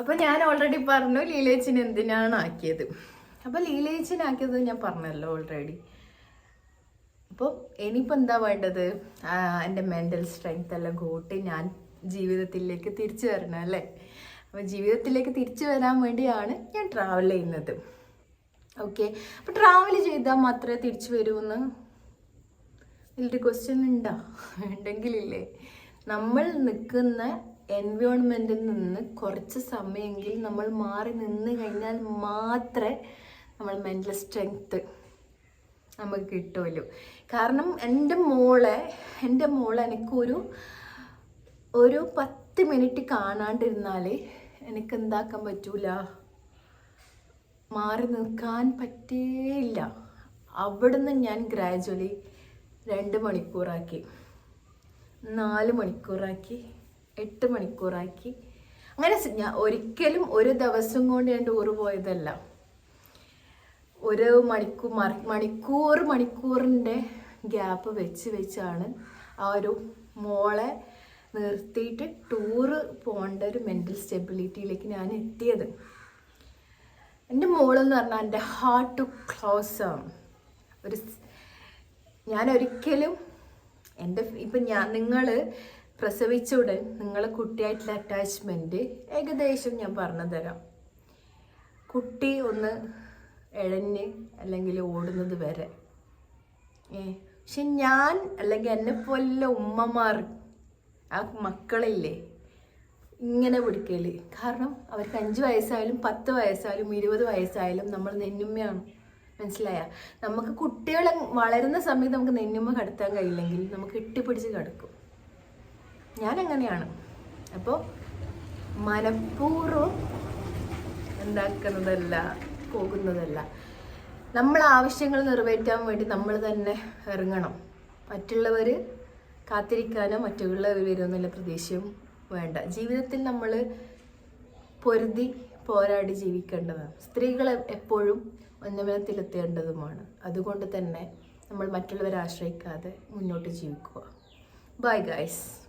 അപ്പൊ ഞാൻ ഓൾറെഡി പറഞ്ഞു ലീലേച്ചിന് എന്തിനാണ് ആക്കിയത്. അപ്പൊ ലീലേച്ചിനാക്കിയത് ഞാൻ പറഞ്ഞല്ലോ ഓൾറെഡി അപ്പോൾ ഇനിയിപ്പോൾ എന്താ വേണ്ടത്? എന്റെ മെന്റൽ സ്ട്രെങ്ത് എല്ലാം കൂട്ടി ഞാൻ ജീവിതത്തിലേക്ക് തിരിച്ചു വരണം അല്ലേ? അപ്പോൾ ജീവിതത്തിലേക്ക് തിരിച്ചു വരാൻ വേണ്ടിയാണ് ഞാൻ ട്രാവൽ ചെയ്യുന്നത്. ഓക്കെ അപ്പോൾ ട്രാവൽ ചെയ്താൽ മാത്രമേ തിരിച്ചു വരുമെന്ന് ഇതിലൊരു ക്വസ്റ്റ്യൻ ഉണ്ടോ? ഉണ്ടെങ്കിലില്ലേ. നമ്മൾ നിൽക്കുന്ന എൻവയോൺമെന്റിൽ നിന്ന് കുറച്ച് സമയമെങ്കിൽ നമ്മൾ മാറി നിന്ന് കഴിഞ്ഞാൽ മാത്രമേ നമ്മൾ മെന്റൽ സ്ട്രെങ്ത്ത് നമുക്ക് കിട്ടുമല്ലോ കാരണം എന്റെ മോളെ എന്റെ മോളെ എനിക്കൊരു ഒരു പത്ത് മിനിറ്റ് കാണാണ്ടിരുന്നാൽ എനിക്ക് എന്താക്കാൻ പറ്റൂല? മാറി നിൽക്കാൻ പറ്റേയില്ല. അവിടുന്ന് ഞാൻ ഗ്രാജുവലി രണ്ട് മണിക്കൂറാക്കി. നാല് മണിക്കൂറാക്കി. എട്ട് മണിക്കൂറാക്കി. അങ്ങനെ ഞാൻ ഒരിക്കലും ഒരു ദിവസം കൊണ്ട് ഞാൻ ടൂറ് പോയതല്ല. ഒരു മണിക്കൂർ മണിക്കൂർ മണിക്കൂറിന്റെ ഗ്യാപ്പ് വെച്ച് വെച്ചാണ് ആ ഒരു മോളെ നിർത്തിയിട്ട് ടൂറ് പോകേണ്ട ഒരു മെന്റൽ സ്റ്റെബിലിറ്റിയിലേക്ക് ഞാൻ എത്തിയത്. എന്റെ മോളെന്ന് പറഞ്ഞാൽ എന്റെ ഹാർട്ട് ടു ക്ലോസ് ആണ്. ഒരു ഞാൻ ഒരിക്കലും എന്റെ ഇപ്പം ഞാൻ നിങ്ങൾ പ്രസവിച്ച ഉടൻ നിങ്ങളെ കുട്ടിയായിട്ടുള്ള അറ്റാച്ച്മെന്റ് ഏകദേശം ഞാൻ പറഞ്ഞു തരാം കുട്ടി ഒന്ന് ഇഴഞ്ഞ് അല്ലെങ്കിൽ ഓടുന്നത് വരെ. ഏ പക്ഷെ ഞാൻ അല്ലെങ്കിൽ എന്നെ പോലെ ഉമ്മമാർ ആ മക്കളില്ലേ ഇങ്ങനെ പിടിക്കൽ കാരണം അവർക്ക് അഞ്ച് വയസ്സായാലും പത്ത് വയസ്സായാലും ഇരുപത് വയസ്സായാലും നമ്മൾ നെന്നുമ്മയാണ് മനസ്സിലായ? നമുക്ക് കുട്ടികളെ വളരുന്ന സമയത്ത് നമുക്ക് നെന്നുമ്മ കടത്താൻ കഴിയില്ലെങ്കിൽ നമുക്ക് ഇട്ടിപ്പിടിച്ച് കിടക്കും. ഞാൻ അങ്ങനെയാണ് അപ്പോൾ മനഃപൂർവം ഉണ്ടാക്കുന്നതല്ല പോകുന്നതല്ല. നമ്മൾ ആവശ്യങ്ങൾ നിറവേറ്റാൻ വേണ്ടി നമ്മൾ തന്നെ ഇറങ്ങണം. മറ്റുള്ളവർ കാത്തിരിക്കാനോ മറ്റുള്ളവർ വരുമെന്നുള്ള പ്രതീക്ഷയും വേണ്ട. ജീവിതത്തിൽ നമ്മൾ പൊരുതി പോരാടി ജീവിക്കേണ്ടതാണ്. സ്ത്രീകൾ എപ്പോഴും ഉന്നമനത്തിലെത്തേണ്ടതുമാണ്. അതുകൊണ്ട് തന്നെ നമ്മൾ മറ്റുള്ളവരെ ആശ്രയിക്കാതെ മുന്നോട്ട് ജീവിക്കുക. Bye guys